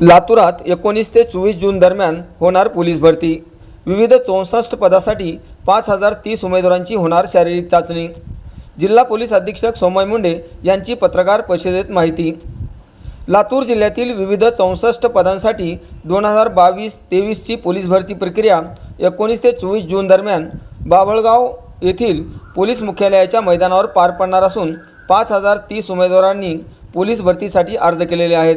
लातूरात एकोणीस ते चोवीस जून दरम्यान होणार पोलीस भरती. विविध चौसष्ट पदासाठी पाच हजार तीस उमेदवारांची होणार शारीरिक चाचणी. जिल्हा पोलीस अधीक्षक सोमय मुंडे यांची पत्रकार परिषदेत माहिती. लातूर जिल्ह्यातील विविध चौसष्ट पदांसाठी दोन हजार बावीस तेवीसची पोलीस भरती प्रक्रिया एकोणीस ते चोवीस जून दरम्यान बाभळगाव येथील पोलीस मुख्यालयाच्या मैदानावर पार पडणार असून पाच हजार तीस उमेदवारांनी पोलीस भरतीसाठी अर्ज केलेले आहेत.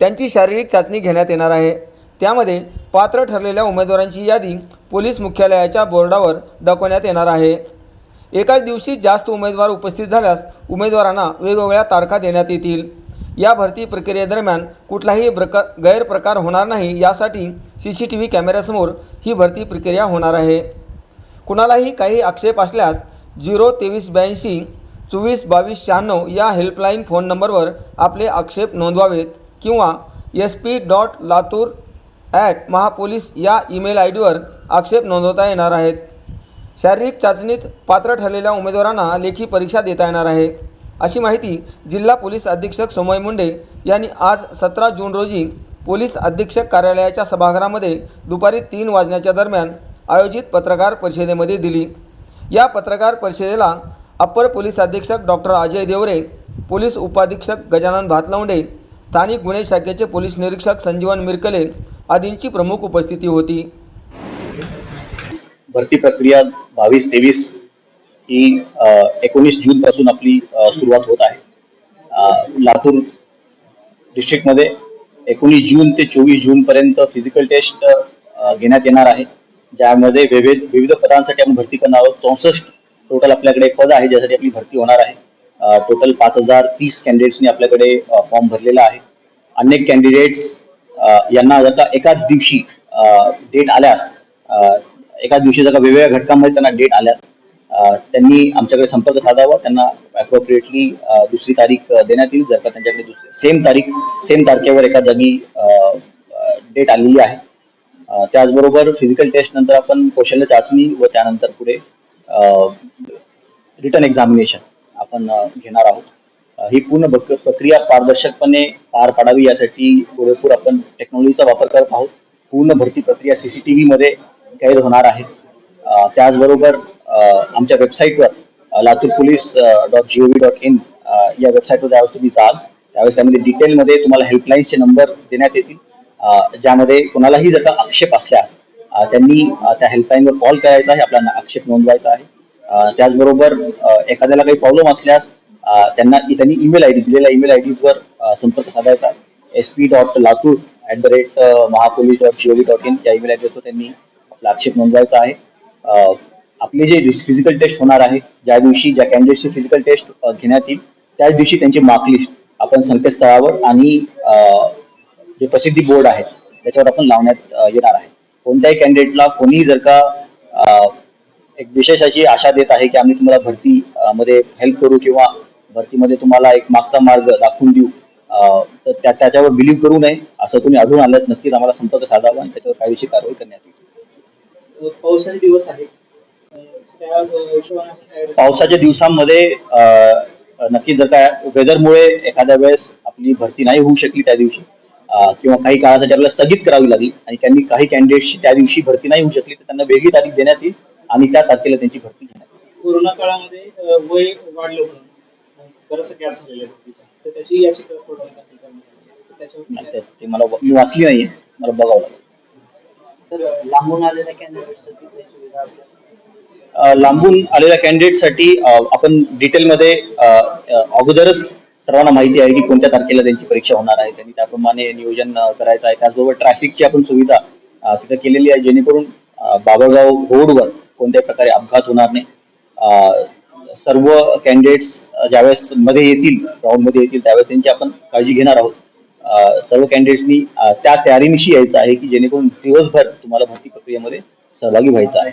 त्यांची शारीरिक चाचणी घेण्यात येणार आहे. त्यामध्ये पात्र ठरलेल्या उमेदवारांची यादी पोलीस मुख्यालयाच्या बोर्डावर दाखवण्यात येणार आहे. एकाच दिवशी जास्त उमेदवार उपस्थित झाल्यास उमेदवारांना वेगवेगळ्या तारखा देण्यात येतील. या भरती प्रक्रियेदरम्यान कुठलाही प्रकार गैरप्रकार होणार नाही यासाठी सी सी टी व्ही कॅमेऱ्यासमोर ही भरती प्रक्रिया होणार आहे. कुणालाही काही आक्षेप असल्यास झिरो तेवीस ब्याऐंशी चोवीस बावीस शहाण्णव या हेल्पलाईन फोन नंबरवर आपले आक्षेप नोंदवावेत. किंवा S P dot Latur at Mahapolice या ईमेल आय डीवर आक्षेप नोंदवता येणार आहेत. शारीरिक चाचणीत पात्र ठरलेल्या उमेदवारांना लेखी परीक्षा देता येणार आहे. अशी माहिती जिल्हा पोलीस अधीक्षक सोमय मुंडे यांनी आज सतरा जून रोजी पोलीस अधीक्षक कार्यालयाच्या सभागृहामध्ये दुपारी तीन वाजण्याच्या दरम्यान आयोजित पत्रकार परिषदेमध्ये दिली. या पत्रकार परिषदेला अप्पर पोलीस अधीक्षक डॉक्टर अजय देवरे पोलीस उपाधीक्षक गजानन भातलवंडे स्थानिक गुन्हे शाखेचे पोलीस निरीक्षक संजीवन मिरकले आदींची प्रमुख उपस्थिती होती. भरती प्रक्रिया बावीस तेवीस ही एकोणीस जून पासून आपली सुरुवात होत आहे. लातूर डिस्ट्रिक्टमध्ये एकोणीस जून ते चोवीस जून पर्यंत फिजिकल टेस्ट घेण्यात येणार आहे. ज्यामध्ये विविध विविध पदांसाठी आपण भरती करणार आहोत. चौसष्ट टोटल आपल्याकडे पद आहे ज्यासाठी आपली भरती होणार आहे. टोटल पाच हजार तीस कॅन्डिडेट्सनी आपल्याकडे फॉर्म भरलेला आहे. अनेक कॅन्डिडेट्स यांना आता एकाच दिवशी डेट आल्यास एकाच दिवशी जर का वेगवेगळ्या घटकांमध्ये त्यांना डेट आल्यास त्यांनी आमच्याकडे संपर्क साधावा. त्यांना अप्रोप्रिएटली दुसरी तारीख देण्यात येईल. जर का त्यांच्याकडे दुसरी सेम तारीख सेम तारखेवर एका जागी डेट आलेली आहे. त्याचबरोबर फिजिकल टेस्ट नंतर आपण कौशल्य चाचणी व त्यानंतर पुढे रिटर्न एक्झामिनेशन आपण घेणार आहोत. ही पूर्ण प्रक्रिया पारदर्शकपणे पार पाडावी यासाठी पुरेपूर आपण टेक्नॉलॉजीचा वापर करत आहोत. पूर्ण भरती प्रक्रिया सीसीटीव्ही मध्ये कैद होणार आहे. त्याचबरोबर आमच्या वेबसाईटवर Latur police dot G O V dot in या वेबसाईटवर ज्यावेळेस तुम्ही जाल त्यावेळेस त्यामध्ये डिटेलमध्ये तुम्हाला हेल्पलाईनचे नंबर देण्यात येतील. ज्यामध्ये कोणालाही जर का आक्षेप असल्यास त्यांनी त्या हेल्पलाईनवर कॉल करायचा आहे. आपला आक्षेप नोंदवायचा आहे. त्याचबरोबर एखाद्याला काही प्रॉब्लेम असल्यास त्यांना त्यांनी ईमेल आय डी दिलेल्या ईमेल आय डीजवर संपर्क साधायचा. S P dot Latur at the rate Mahapolice dot GOV dot in या ईमेल ॲड्रेसवर त्यांनी आपला आक्षेप नोंदवायचा आहे. आपले जे फिजिकल टेस्ट होणार आहे ज्या दिवशी ज्या कॅन्डिडेटची फिजिकल टेस्ट घेण्यात येईल त्याच दिवशी त्यांची मार्कलिस्ट आपण संकेतस्थळावर आणि जे प्रसिद्धी बोर्ड आहे त्याच्यावर आपण लावण्यात येणार आहे. कोणत्याही कॅन्डिडेटला कोणीही जर का एक विशेष अशी आशा देत आहे की आम्ही तुम्हाला भरती मध्ये हेल्प करू किंवा भरतीमध्ये तुम्हाला एक मागचा मार्ग दाखवून देऊ. तर त्या त्याच्यावर बिलीव्ह करू नये असं तुम्ही आढळून आल्यास नक्कीच आम्हाला संपर्क साधावा आणि त्याच्यावर कायदेशीर कारवाई करण्यात येईल. पावसाचे दिवस काय पावसाच्या दिवसांमध्ये अ, नक्की जर का वेदरमुळे एखाद्या वेळेस आपली भरती नाही होऊ शकली त्या दिवशी किंवा काही काळासाठी आपल्याला स्थगित करावी लागली आणि त्यांनी काही कॅन्डिडेटची त्या दिवशी भरती नाही होऊ शकली तर त्यांना वेगळी तारीख देण्यात येईल. आणि त्या तारखेला त्यांची भरती घेण्यात कोरोना काळामध्ये वय वाढलं गॅप झालेलं. तर त्याची? ते- मला मी वाचली नाहीये. मला बघावं लागेल. तर लांबून आलेल्या कॅन्डिडेटसाठी काही सुविधा लांबून आलेल्या कॅन्डिडेटसाठी आपण डिटेलमध्ये अगोदरच सर्वांना माहिती आहे की कोणत्या तारखेला त्यांची परीक्षा होणार आहे. त्यांनी त्याप्रमाणे नियोजन करायचं आहे. त्याचबरोबर ट्रॅफिकची आपण सुविधा तिथं केलेली आहे जेणेकरून अ, बाबळगाव रोडवर कोणत्याही प्रकारे अपघात होणार नाही. सर्व कॅन्डिडेट्स ज्यावेळेस मध्ये येतील ग्राउंडमध्ये येतील त्यावेळेस त्यांची आपण काळजी घेणार आहोत. सर्व कॅन्डिडेट्सनी त्या तयारीनिशी यायचं आहे की जेणेकरून दिवसभर तुम्हाला भरती प्रक्रियेमध्ये सहभागी व्हायचं आहे.